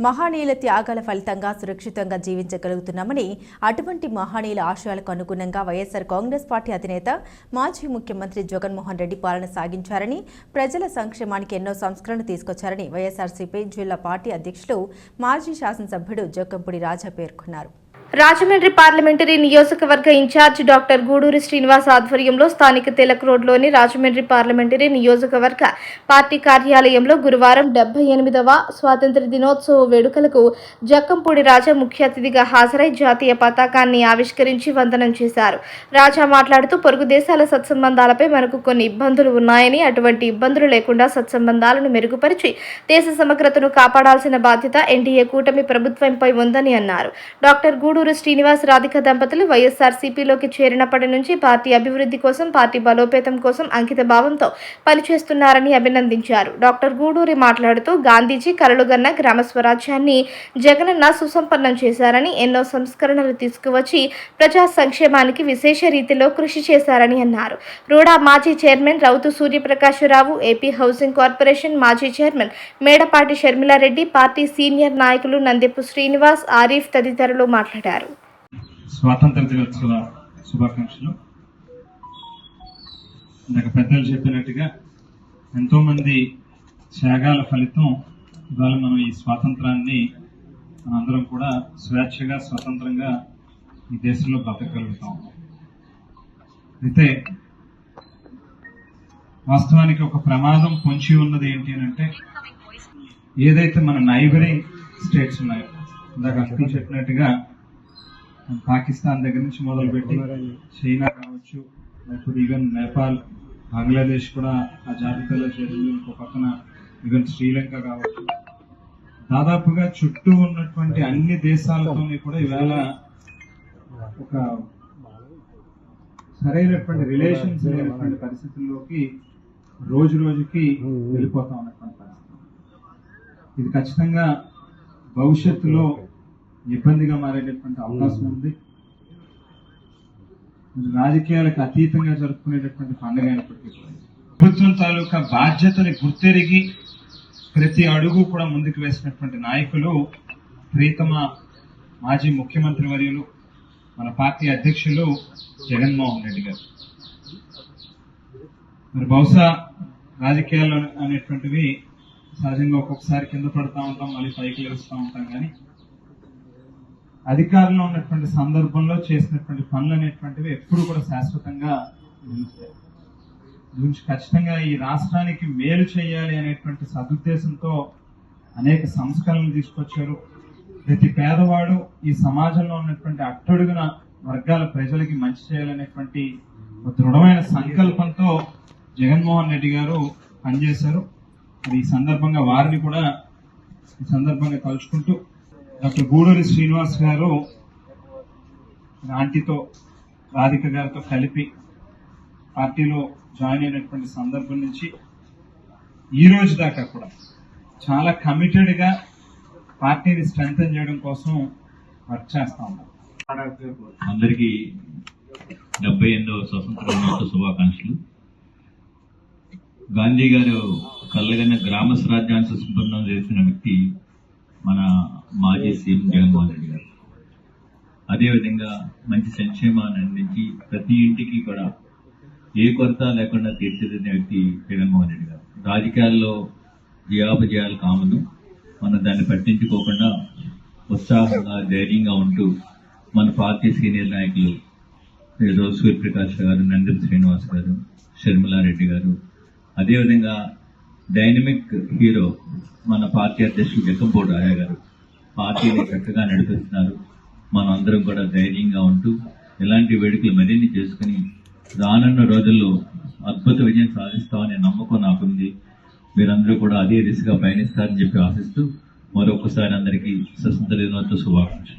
మహానీయుల త్యాగాల ఫలితంగా సురక్షితంగా జీవించగలుగుతున్నామని అటువంటి మహానీయుల ఆశయాలకు అనుగుణంగా వైఎస్సార్ కాంగ్రెస్ పార్టీ అధినేత మాజీ ముఖ్యమంత్రి జగన్మోహన్ రెడ్డి పాలన సాగించారని ప్రజల సంక్షేమానికి ఎన్నో సంస్కరణలు తీసుకొచ్చారని వైఎస్సార్సీపీ జిల్లా పార్టీ అధ్యక్షులు మాజీ శాసనసభ్యుడు జోకంపూడి రాజా పేర్కొన్నారు. రాజమండ్రి పార్లమెంటరీ నియోజకవర్గ ఇన్ఛార్జ్ డాక్టర్ గూడూరి శ్రీనివాస్ ఆధ్వర్యంలో స్థానిక తిలక్ రోడ్లోని రాజమండ్రి పార్లమెంటరీ నియోజకవర్గ పార్టీ కార్యాలయంలో గురువారం డెబ్బై ఎనిమిదవ స్వాతంత్ర దినోత్సవ వేడుకలకు జక్కంపూడి రాజా ముఖ్య అతిథిగా హాజరై జాతీయ పతాకాన్ని ఆవిష్కరించి వందనం చేశారు. రాజా మాట్లాడుతూ పొరుగు దేశాల సత్సంబంధాలపై మనకు కొన్ని ఇబ్బందులు ఉన్నాయని అటువంటి ఇబ్బందులు లేకుండా సత్సంబంధాలను మెరుగుపరిచి దేశ సమగ్రతను కాపాడాల్సిన బాధ్యత ఎన్డీఏ కూటమి ప్రభుత్వంపై ఉందని అన్నారు. డాక్టర్ గూడూరు శ్రీనివాస్ రాధిక దంపతులు వైఎస్ఆర్సీపీలోకి చేరినప్పటి నుంచి పార్టీ అభివృద్ధి కోసం పార్టీ బలోపేతం కోసం అంకిత భావంతో పనిచేస్తున్నారని అభినందించారు. డాక్టర్ గూడూరి మాట్లాడుతూ గాంధీజీ కలలుగన్న గ్రామ స్వరాజ్యాన్ని జగనన్న సుసంపన్నం చేశారని ఎన్నో సంస్కరణలు తీసుకువచ్చి ప్రజా సంక్షేమానికి విశేష రీతిలో కృషి చేశారని అన్నారు. రూడా మాజీ chairman Rautu Suryaprakasarao AP housing corporation మాజీ chairman Medapati Sharmila Reddy party senior నాయకులు నందిపు శ్రీనివాస్ ఆరిఫ్ తదితరులు మాట్లాడారు. స్వాతంత్ర దినోత్సవ శుభాకాంక్షలు. ఇందాక పెద్దలు చెప్పినట్టుగా ఎంతో మంది త్యాగాల ఫలితం ఇవాళ మనం ఈ స్వాతంత్రాన్ని మనందరం కూడా స్వేచ్ఛగా స్వతంత్రంగా ఈ దేశంలో బ్రతకగలుగుతాం. అయితే వాస్తవానికి ఒక ప్రమాదం పొంచి ఉన్నది ఏంటి అని అంటే ఏదైతే మన నైబరింగ్ స్టేట్స్ ఉన్నాయో ఇందాక అర్థం చెప్పినట్టుగా పాకిస్తాన్ దగ్గర నుంచి మొదలుపెట్టి చైనా కావచ్చు లేకపోతే ఈవెన్ నేపాల్ బంగ్లాదేశ్ కూడా ఆ జాబితాలో చేరింది ఇంకో పక్కన ఈవెన్ శ్రీలంక కావచ్చు. దాదాపుగా చుట్టూ ఉన్నటువంటి అన్ని దేశాలతోని కూడా ఇవాళ ఒక సరైనటువంటి రిలేషన్స్ లేనటువంటి పరిస్థితుల్లోకి రోజు రోజుకి వెళ్ళిపోతా ఉన్నటువంటి పరిస్థితి. ఇది ఖచ్చితంగా భవిష్యత్తులో ఇబ్బందిగా మారేటటువంటి అవకాశం ఉంది. రాజకీయాలకు అతీతంగా జరుపుకునేటటువంటి పండుగ అయినప్పటికీ ప్రభుత్వం తాలూకా బాధ్యతని గుర్తెరిగి ప్రతి అడుగు కూడా ముందుకు వేసినటువంటి నాయకులు ప్రీతమ మాజీ ముఖ్యమంత్రి వర్యులు మన పార్టీ అధ్యక్షులు జగన్మోహన్ రెడ్డి గారు. మరి బహుశా రాజకీయాలు అనేటువంటివి సహజంగా ఒక్కొక్కసారి కింద పడుతూ ఉంటాం మళ్ళీ పైకి లేస్తూ ఉంటాం కానీ అధికారంలో ఉన్నటువంటి సందర్భంలో చేసినటువంటి పనులు అనేటువంటివి ఎప్పుడు కూడా శాశ్వతంగా నిలుస్తాయి గురించి ఖచ్చితంగా ఈ రాష్ట్రానికి మేలు చేయాలి అనేటువంటి సదుద్దేశంతో అనేక సంస్కరణలు తీసుకొచ్చారు. ప్రతి పేదవాడు ఈ సమాజంలో ఉన్నటువంటి అట్టడుగున వర్గాల ప్రజలకి మంచి చేయాలనేటువంటి ఒక దృఢమైన సంకల్పంతో జగన్మోహన్ రెడ్డి గారు పనిచేశారు. ఈ సందర్భంగా వారిని కూడా ఈ సందర్భంగా తలుచుకుంటూ డాక్టర్ గూడూరి శ్రీనివాస్ గారు ఆంటీతో రాధిక గారితో కలిపి పార్టీలో జాయిన్ అయినటువంటి సందర్భం నుంచి ఈ రోజు దాకా కూడా చాలా కమిటెడ్గా పార్టీని స్ట్రెంగ్తన్ చేయడం కోసం వర్క్ చేస్తా ఉన్నారు అందరికీ డెబ్బై ఎనిమిదవ స్వతంత్ర దినోత్సవ శుభాకాంక్షలు. గాంధీ గారు కళ్ళగన్న గ్రామ స్వరాజ్యాన్ని సుసంపన్నం చేసిన వ్యక్తి మన మాజీ సీఎం జగన్మోహన్ రెడ్డి గారు. అదేవిధంగా మంచి సంక్షేమాన్ని అందించి ప్రతి ఇంటికి కూడా ఏ కొరత లేకుండా తీర్చిదిద్దిన వ్యక్తి జగన్మోహన్ రెడ్డి గారు. రాజకీయాల్లో జయాపజయాలు కామను మనం దాన్ని పట్టించుకోకుండా ఉత్సాహంగా ధైర్యంగా ఉంటూ మన పార్టీ సీనియర్ నాయకులు రోజు సూర్యప్రకాష్ గారు నందం శ్రీనివాస్ గారు షర్మిలారెడ్డి గారు అదేవిధంగా డైనమిక్ హీరో మన పార్టీ అధ్యక్షుడు జక్కంపూడి రాయ గారు. పార్టీని చక్కగా నడిపిస్తున్నారు. మనం అందరం కూడా ధైర్యంగా ఉంటూ ఇలాంటి వేడుకలు మరిన్ని చేసుకుని రానున్న రోజుల్లో అద్భుత విజయం సాధిస్తామనే నమ్మకం నాకుంది. మీరందరూ కూడా అదే దిశగా పయనిస్తారని చెప్పి ఆశిస్తూ మరొకసారి అందరికీ స్వతంత్ర దినోత్సవ శుభాకాంక్షలు.